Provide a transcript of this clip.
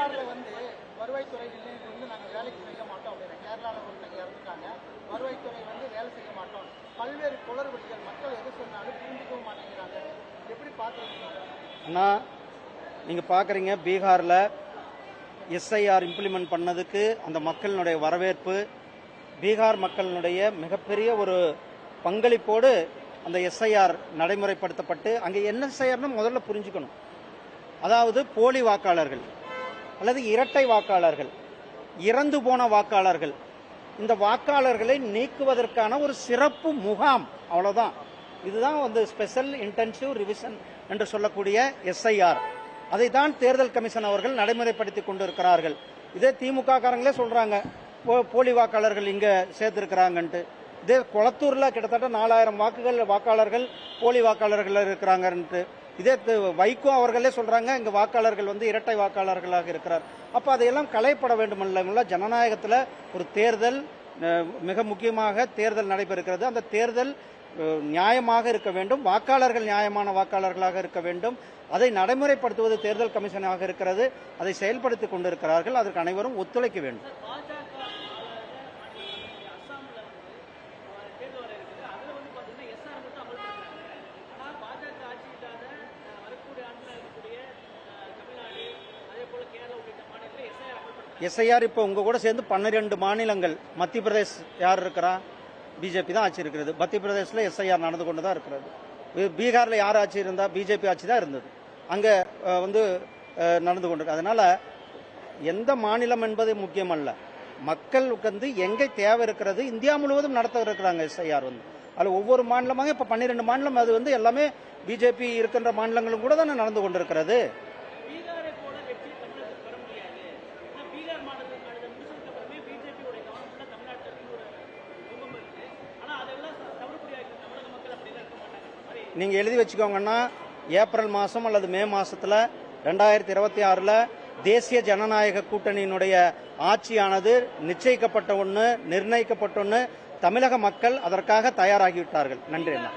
தமிழ்நாட்டில் வந்து வருவாய்த்துறை இல்லைன்னு வந்து நாங்கள் வேலைக்கு செய்ய மாட்டோம் அப்படின்னு கேரளாவில் ஒருத்தங்க இறந்துட்டாங்க. வருவாய்த்துறை வந்து வேலை செய்ய மாட்டோம். பல்வேறு குளறுபடிகள் மக்கள் எது சொன்னாலும் புரிஞ்சுக்கவும் மாட்டேங்கிறாங்க. எப்படி பார்க்குறீங்க அண்ணா நீங்கள் பார்க்குறீங்க பீகாரில் எஸ்ஐஆர் இம்ப்ளிமெண்ட் பண்ணதுக்கு அந்த மக்களினுடைய வரவேற்பு பீகார் மக்களினுடைய மிகப்பெரிய ஒரு பங்களிப்போடு அந்த எஸ்ஐஆர் நடைமுறைப்படுத்தப்பட்டு அங்கே என்ன எஸ்ஐஆர்னு முதல்ல புரிஞ்சுக்கணும். அதாவது போலி வாக்காளர்கள். அல்லது இரட்டை வாக்காளர்கள் இறந்து போன வாக்காளர்கள் இந்த வாக்காளர்களை நீக்குவதற்கான ஒரு சிறப்பு முகாம் அவ்வளவுதான். இதுதான் வந்து ஸ்பெஷல் இன்டென்சிவ் ரிவிஷன் என்று சொல்லக்கூடிய எஸ்ஐஆர் அதை தான் தேர்தல் கமிஷன் அவர்கள் நடைமுறைப்படுத்தி கொண்டிருக்கிறார்கள். இதே திமுக காரங்களே சொல்றாங்க போ- போலி வாக்காளர்கள் இங்க சேர்த்திருக்கிறாங்கன்ட்டு இதே குளத்தூர்ல கிட்டத்தட்ட நாலாயிரம் வாக்குகள் வாக்காளர்கள் போலி வாக்காளர்கள் இருக்கிறாங்கன்ட்டு. இதே வைகோ அவர்களே சொல்றாங்க இங்க வாக்காளர்கள் வந்து இரட்டை வாக்காளர்களாக இருக்கிறார். அப்ப அதையெல்லாம் களைப்பட வேண்டுமல்ல ஜனநாயகத்துல ஒரு தேர்தல் மிக முக்கியமாக தேர்தல் நடைபெறுகிறது. அந்த தேர்தல் நியாயமாக இருக்க வேண்டும். வாக்காளர்கள் நியாயமான வாக்காளர்களாக இருக்க வேண்டும். அதை நடைமுறைப்படுத்துவது தேர்தல் கமிஷனாக இருக்கிறது. அதை செயல்படுத்தி கொண்டிருக்கிறார்கள். அதற்கு அனைவரும் ஒத்துழைக்க வேண்டும். எஸ்ஐஆர் இப்போ உங்க கூட சேர்ந்து பன்னிரெண்டு மாநிலங்கள் மத்திய பிரதேஷ் யார் இருக்கிறா? பிஜேபி தான் ஆட்சி இருக்கிறது. மத்திய பிரதேசில் எஸ்ஐஆர் நடந்து கொண்டு தான் இருக்கிறது. பீகாரில் யார் ஆட்சி இருந்தா பிஜேபி ஆட்சி தான் இருந்தது. அங்கே வந்து நடந்து கொண்டு அதனால எந்த மாநிலம் என்பது முக்கியமல்ல. மக்களுக்கு வந்து எங்கே தேவை இருக்கிறது இந்தியா முழுவதும் நடத்த இருக்கிறாங்க எஸ்ஐஆர் வந்து. அதில் ஒவ்வொரு மாநிலமாக இப்போ பன்னிரெண்டு மாநிலம் அது வந்து எல்லாமே பிஜேபி இருக்கின்ற மாநிலங்களும் கூட தானே நடந்து கொண்டிருக்கிறது பீகாரை போல வெற்றி தமிழகத்துக்கு வர முடியாது ஏன்னா பீகார் மாநிலம் மாநிலம் முடிச்சதுக்கு அப்புறமே பிஜேபியோட கவனம் ஃபுல்லாக தமிழ்நாட்டில் இருக்கு ஒரு கும்பம் இருக்கு ஆனா அதெல்லாம் தவிர்ப்படியாக தமிழக மக்கள் அப்படிலாம் இருக்க நீங்கள் நீங்க எழுதி வச்சுக்கோங்கன்னா ஏப்ரல் மாசம் அல்லது மே மாசத்துல ரெண்டாயிரத்தி இருபத்தி ஆறுல தேசிய ஜனநாயக கூட்டணியினுடைய ஆட்சியானது நிச்சயிக்கப்பட்ட ஒன்று நிர்ணயிக்கப்பட்ட ஒன்று தமிழக மக்கள் அதற்காக தயாராகிவிட்டார்கள். நன்றி அண்ணா.